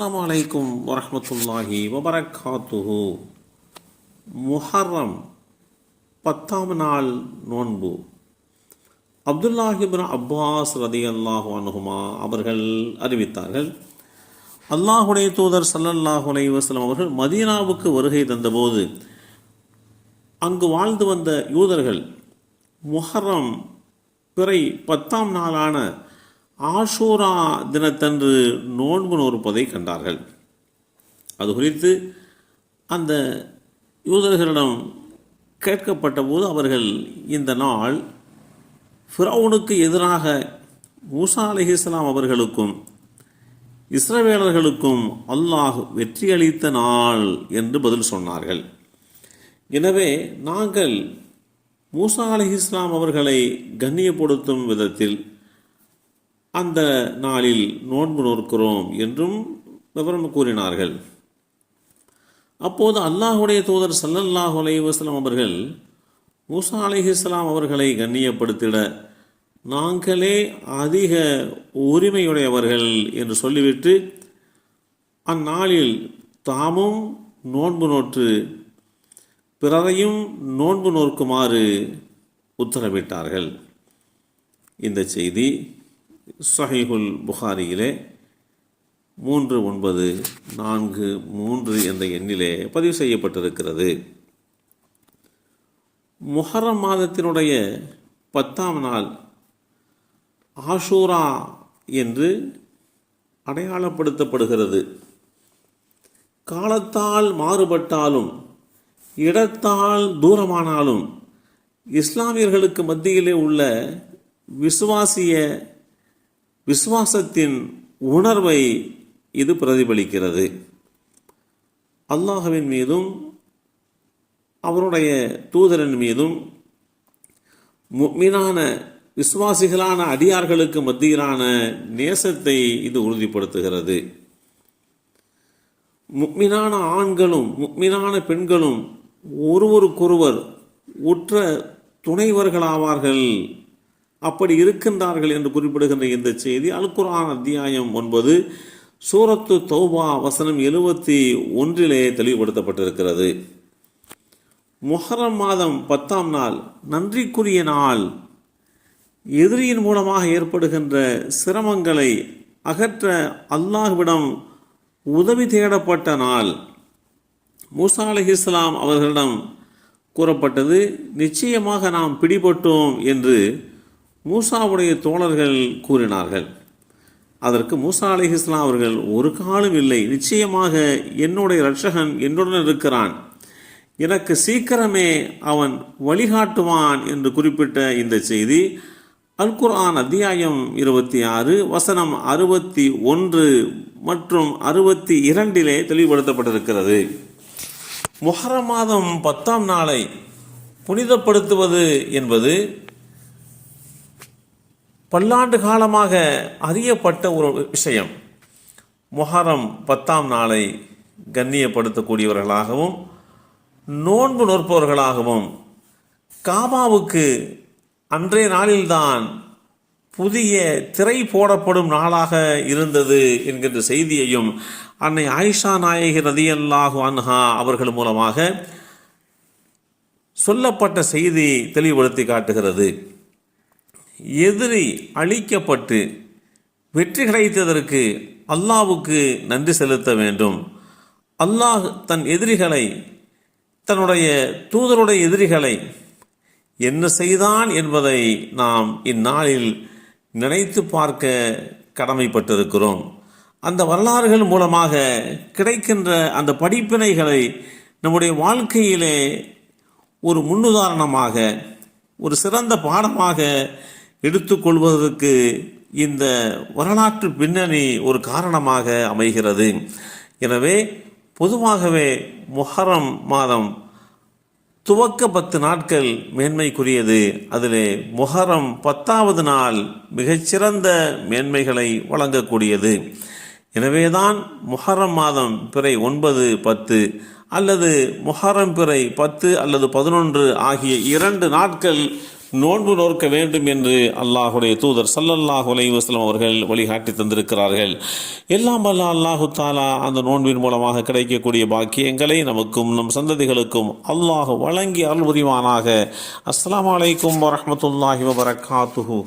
அஸ்ஸலாமு வலைக்கும் வரமத்துல்லாஹி வபரகாத்துஹு. முஹர்ரம் பத்தாம் நாள் நோன்பு. அப்துல்லாஹிபின் அப்பாஸ் ரதி அல்லாஹு அனுகுமா அவர்கள் அறிவித்தார்கள் அல்லாஹுடைய தூதர் ஸல்லல்லாஹு அலைஹி வஸல்லம் அவர்கள் மதீனாவுக்கு வருகை தந்தபோது அங்கு வாழ்ந்து வந்த யூதர்கள் முஹர்ரம் பிறை பத்தாம் நாளான ஆஷூரா தினத்தன்று நோன்பு நோற்பதை கண்டார்கள். அது குறித்து அந்த யூதர்களிடம் கேட்கப்பட்ட போது அவர்கள் இந்த நாள் ஃபிரௌனுக்கு எதிராக மூசா அலிஹிஸ்லாம் அவர்களுக்கும் இஸ்ரவேலர்களுக்கும் அல்லாஹ் வெற்றியளித்த நாள் என்று பதில் சொன்னார்கள். எனவே நாங்கள் மூசா அலிஹிஸ்லாம் அவர்களை கண்ணியப்படுத்தும் விதத்தில் அந்த நாளில் நோன்பு நோக்கிறோம் என்றும் விவரம் கூறினார்கள். அப்போது அல்லாஹுடைய தூதர் சல்லல்லாஹு அலைவாஸ்லாம் அவர்கள் மூசா அலிஹிஸ்லாம் அவர்களை கண்ணியப்படுத்திட நாங்களே அதிக உரிமையுடையவர்கள் என்று சொல்லிவிட்டு அந்நாளில் தாமும் நோன்பு நோற்று பிறரையும் நோன்பு நோக்குமாறு உத்தரவிட்டார்கள். இந்த செய்தி சஹீஹுல் புகாரியிலே மூன்று ஒன்பது நான்கு மூன்று என்ற எண்ணிலே பதிவு செய்யப்பட்டிருக்கிறது. முஹரம் மாதத்தினுடைய பத்தாம் நாள் ஆஷூரா என்று அடையாளப்படுத்தப்படுகிறது. காலத்தால் மாறுபட்டாலும் இடத்தால் தூரமானாலும் இஸ்லாமியர்களுக்கு மத்தியிலே உள்ள விசுவாசிய விசுவாசத்தின் உணர்வை இது பிரதிபலிக்கிறது. அல்லாஹுவின் மீதும் அவருடைய தூதரன் மீதும் மீனான விசுவாசிகளான அடியார்களுக்கு மத்தியிலான நேசத்தை இது உறுதிப்படுத்துகிறது. முக்மினான ஆண்களும் முக்மினான பெண்களும் ஒருவருக்கொருவர் உற்ற துணைவர்களாவார்கள். அப்படி இருக்கின்றார்கள் என்று குறிப்பிடுகின்ற இந்த செய்தி அல்குரான் அத்தியாயம் ஒன்பது சூரத்து தௌபா வசனம் எழுபத்தி ஒன்றிலே தெளிவுபடுத்தப்பட்டிருக்கிறது. மொஹரம் மாதம் பத்தாம் நாள் நன்றிக்குரிய நாள். எதிரியின் மூலமாக ஏற்படுகின்ற சிரமங்களை அகற்ற அல்லாஹ்விடம் உதவி தேடப்பட்ட நாள். மூசா அலிஹிஸ்லாம் அவர்களிடம் கூறப்பட்டது நிச்சயமாக நாம் பிடிபட்டோம் என்று மூசாவுடைய தோழர்கள் கூறினார்கள் அதற்கு மூசா அலிஹிஸ்லாம் அவர்கள் ஒரு காலம் இல்லை நிச்சயமாக என்னுடைய இரட்சகன் என்னுடன் இருக்கிறான். எனக்கு சீக்கிரமே அவன் வழிகாட்டுவான் என்று குறிப்பிட்ட இந்த செய்தி அல்குர்ஆன் அத்தியாயம் இருபத்தி ஆறு வசனம் அறுபத்தி ஒன்று மற்றும் அறுபத்தி இரண்டிலே தெளிவுபடுத்தப்பட்டிருக்கிறது. முஹரம் மாதம் பத்தாம் நாளை புனிதப்படுத்துவது என்பது பல்லாண்டு காலமாக அறியப்பட்ட ஒரு விஷயம். முஹரம் பத்தாம் நாளை கண்ணியப்படுத்தக்கூடியவர்களாகவும் நோன்பு நோற்பவர்களாகவும் காபாவுக்கு அன்றைய நாளில்தான் புதிய திரை போடப்படும் நாளாக இருந்தது என்கின்ற செய்தியையும் அன்னை ஆயிஷா நாயகி ரதியல்லாஹு அன்ஹா அவர்கள் மூலமாக சொல்லப்பட்ட செய்தி தெளிவுபடுத்தி காட்டுகிறது. எதிரி அழிக்கப்பட்டு வெற்றி கிடைத்ததற்கு அல்லாவுக்கு நன்றி செலுத்த வேண்டும். அல்லாஹ் தன் எதிரிகளை தன்னுடைய தூதருடைய எதிரிகளை என்ன செய்தான் என்பதை நாம் இந்நாளில் நினைத்து பார்க்க கடமைப்பட்டிருக்கிறோம். அந்த வரலாறுகள் மூலமாக கிடைக்கின்ற அந்த படிப்பினைகளை நம்முடைய வாழ்க்கையிலே ஒரு முன்னுதாரணமாக ஒரு சிறந்த பாடமாக எடுத்துக்கொள்வதற்கு இந்த வரலாற்று பின்னணி ஒரு காரணமாக அமைகிறது. எனவே பொதுவாகவே முஹரம் மாதம் துவக்க பத்து நாட்கள் மேன்மைக்குரியது. அதிலே முஹரம் பத்தாவது நாள் மிகச்சிறந்த மேன்மைகளை வழங்கக்கூடியது. எனவேதான் முஹரம் மாதம் பிறை ஒன்பது பத்து அல்லது முஹரம் பிறை பத்து அல்லது பதினொன்று ஆகிய இரண்டு நாட்கள் நோன்பு நோக்க வேண்டும் என்று அல்லாஹுடைய தூதர் சல்லல்லாஹு அலைவாஸ்லம் அவர்கள் வழிகாட்டி தந்திருக்கிறார்கள். எல்லாம் வல்ல அல்லாஹு தாலா அந்த நோன்பின் மூலமாக கிடைக்கக்கூடிய பாக்கியங்களை நமக்கும் நம் சந்ததிகளுக்கும் அல்லாஹ் வழங்கி அருள் புரிவானாக. அஸ்லாம் அலைக்கும் வரமத்துல்லாஹி வபரகாத்துஹு.